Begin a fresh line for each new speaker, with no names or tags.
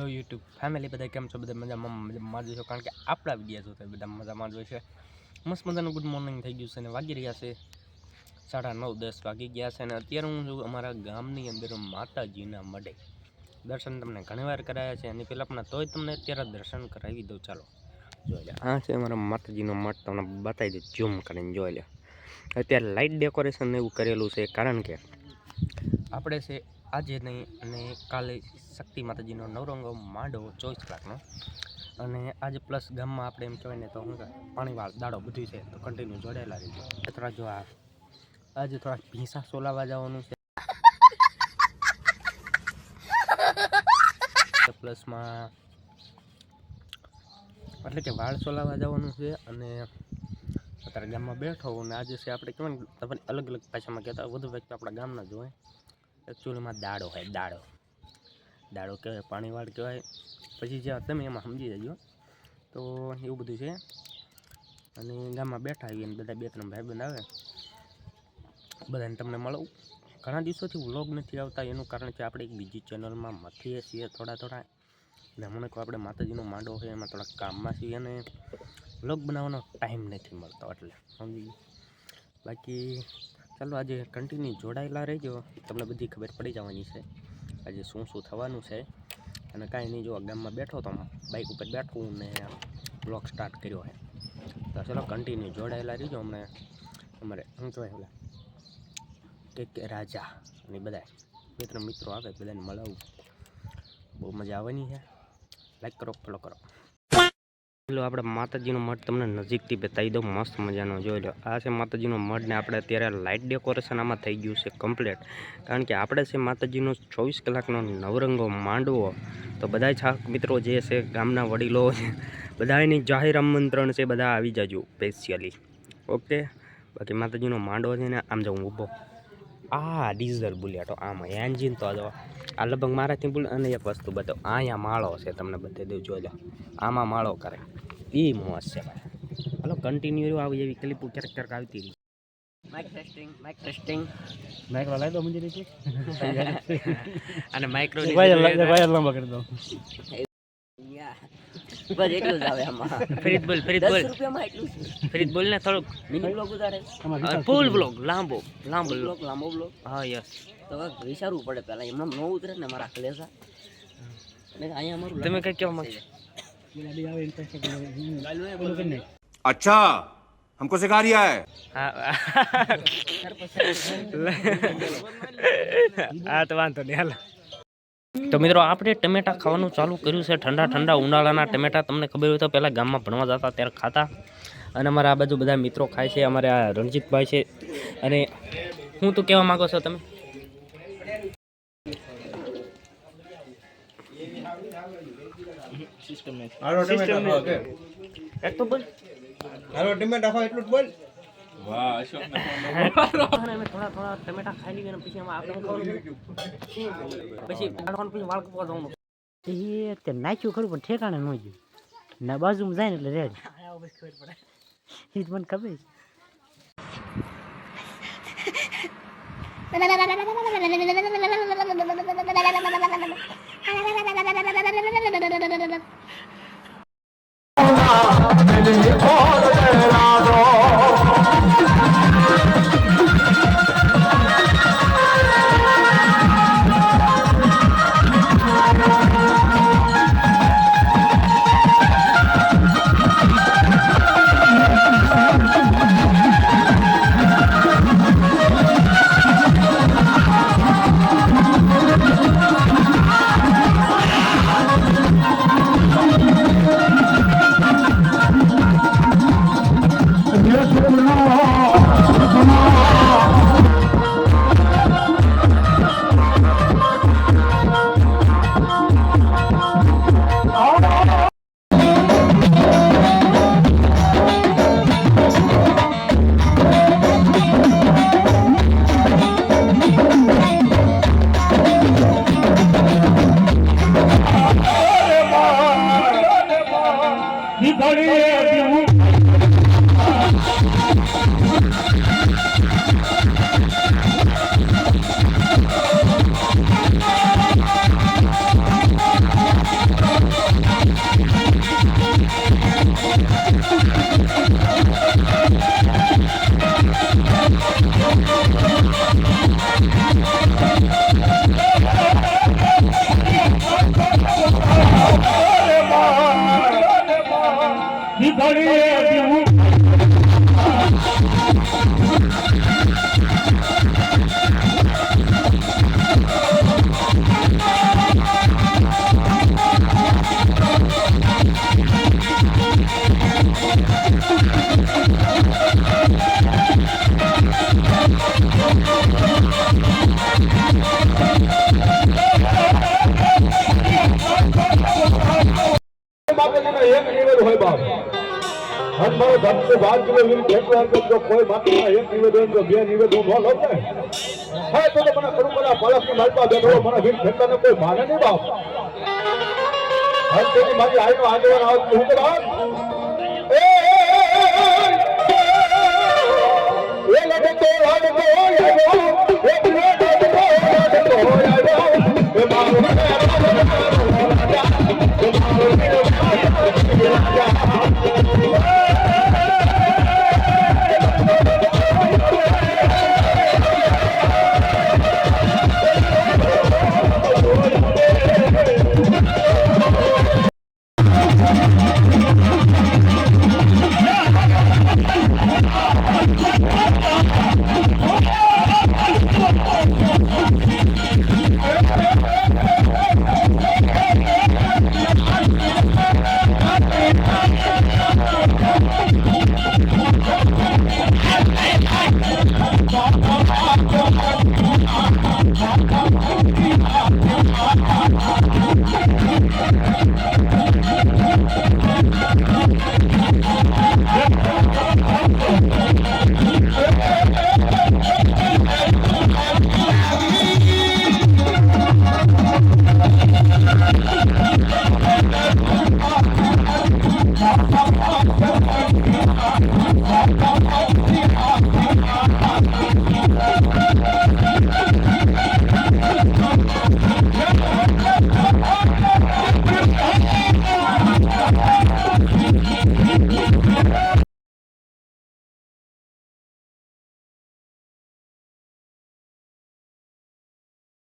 Hello YouTube family બધા કેમ છો? બધા મજામાં? મજામાં છો? કારણ કે આપણા વિડીયા જોતા બધા મજામાં જોઈ છે. મસ્ત મજાનું ગુડ મોર્નિંગ થઈ ગયું છે અને વાગી રહ્યા છે સાડા નવ, દસ વાગી ગયા છે અને અત્યારે હું છું અમારા ગામની અંદર માતાજીના મઢે દર્શન તમને ઘણીવાર કરાયા છે. એની પહેલાં પણ તોય તમને અત્યારે દર્શન કરાવી દઉં. ચાલો, જોઈ લે આ છે અમારા માતાજીનો મઠ તમને બતાવી દઉં ઝૂમ કરીને જોઈ લે અત્યારે લાઇટ ડેકોરેશન એવું કરેલું છે કારણ કે આપણે છે આજે નહીં અને કાલે શક્તિ માતાજીનો નવરંગો માંડો ચોવીસ કલાકનો. અને આજે પ્લસ ગામમાં આપણે એમ કહેવાય ને તો હું પાણીવાળ દાડો બધું છે, તો કન્ટિન્યુ જોડાયેલા રહીજો. થોડા જો આ આજે થોડા ભીંસા સોલાવા જવાનું છે. પ્લસમાં એટલે કે વાળ સોલાવા જવાનું છે અને અત્યારે ગામમાં બેઠો અને આજે છે આપણે કહેવાય ને, તમને અલગ અલગ ભાષામાં કહેતા વધુ વ્યક્તિ આપણા ગામના જ હોય. એકચ્યુઅલીમાં દાડો હોય, દાડો. દાડો કહેવાય, પાણીવાળ કહેવાય. પછી જ્યાં તમે એમાં સમજી જજો. તો એવું બધું છે. અને ગામમાં બેઠા આવીએ બધા બે ત્રણ ભાઈબંધ આવે. બધાને તમને મળું. ઘણા દિવસોથી વ્લોગ નથી આવતા, એનું કારણ છે આપણે એક બીજી ચેનલમાં મથીએ છીએ થોડા થોડા એટલે હમણાં કહું આપણે માતાજીનો માંડો છે એમાં થોડા કામમાં છીએ અને વ્લોગ બનાવવાનો ટાઈમ નથી મળતો એટલે, સમજી બાકી ચાલો આજે કન્ટિન્યુ જોડાયેલા રહેજો. તમને બધી ખબર પડી જવાની છે. આજે શું શું થવાનું છે? અને કાંઈ નહીં, જો ગામમાં બેઠો તો બાઇક ઉપર બેઠું ને બ્લોક સ્ટાર્ટ કર્યો છે. તો ચાલો કન્ટિન્યુ જોડાયેલા રહેજો અમને. અમારે શું કહેવાય ઓલા? કે રાજા અને બધા બે ત્રણ મિત્રો આવે, બધાને મળાવું. બહુ મજા આવવાની છે. લાઈક કરો ફોલો કરો. પેલો આપણે માતાજીનો મઠ તમને નજીકથી બતાવી દઉં, મસ્ત મજાનો જોઈ લો. આ છે માતાજીનો મઠ ને આપણે અત્યારે લાઇટ ડેકોરેશન આમાં થઈ ગયું છે કમ્પ્લીટ કારણ કે આપણે છે માતાજીનો ચોવીસ કલાકનો નવરંગો માંડવો. તો બધા છાક મિત્રો જે છે ગામના વડીલો છે બધાની જાહેર આમંત્રણ છે, બધા આવી જાજો સ્પેશિયલી ઓકે બાકી માતાજીનો માંડવો છે ને, આમ જાઉં ઊભો. આ ડીઝલ બુલેટો આમાં એન્જિન તો જો આ લગભગ મારાથી બુલેટ અને એક વસ્તુ બતાવો અહીંયા માળો છે તમને બધે દઉં જોજો આમાં માળો કરે. એ મોસ છે ભાઈ. હલો કન્ટિન્યુ આવી એવી ક્લિપ ક્યારેક ક્યારેક આવતી રહી. Mike testing mike testing
mike લગાવી દો મુંજી નીચે
અને માઇક્રો
વાયર લંબા કરી દો યા
બસ એટલું જ આવે આમાં
ફરીદ બોલ ફરીદ બોલ
દસ રૂપિયામાં એટલું છે
ફરીદ બોલ ને થોડુંક
મિની બ્લોગ ઉતારે
ફૂલ બ્લોગ લાંબો લાંબો
બ્લોગ લાંબો બ્લોગ
હા યસ
તો હવે વિચારવું પડે પહેલા એમના નો ઉતરે ને મારા કલેસા અને અહીંયા અમારું
તમે કઈ કહેવા માંગશો
अच्छा हमको सिखा रिया है
હા હા તો વાંધો નહીં હાલો તો મિત્રો આપણે ટમેટા ખાવાનું ચાલુ કર્યું છે. ઠંડા ઠંડા ઉનાળાના ટમેટા તમને ખબર હોય તો પહેલાં ગામમાં ભણવા જતા ત્યારે ખાતા. અને અમારા આ બાજુ બધા મિત્રો ખાય છે. અમારે આ રણજીતભાઈ છે. અને હું તો કહેવા માંગો છો તમે? એક તો બોલ.
હાલો ટમેટા ખાવ એટલું જ બોલ.
વાહ અશોક ને થોડા થોડા ટમેટા ખાઈ લઈએ પછી આમાં આપણે ખાવાનું પછી કાઢવાનું પછી
જાય ને એટલે મને ખબર છે.
निधड़े बड़ी માતાજીના એક નિવેદ હોય બાપ. અને મારો ધર્મ બાર કિલો વીર કેટલા જો કોઈ માતાજીના એક નિવેદ હોય તો બે નિવેદ હું ન લઉં ને હા તો તો મને કરું કલા પાલકની માલપા બેઠો મને વીર ખેતરને કોઈ માને નહીં બાપ. અને તેની મારી આઈનો આગેવાન આવતી હું તો બાપ એ એ લડતો લડતો આવ્યો એ લડતો લડતો આવ્યો એ મારો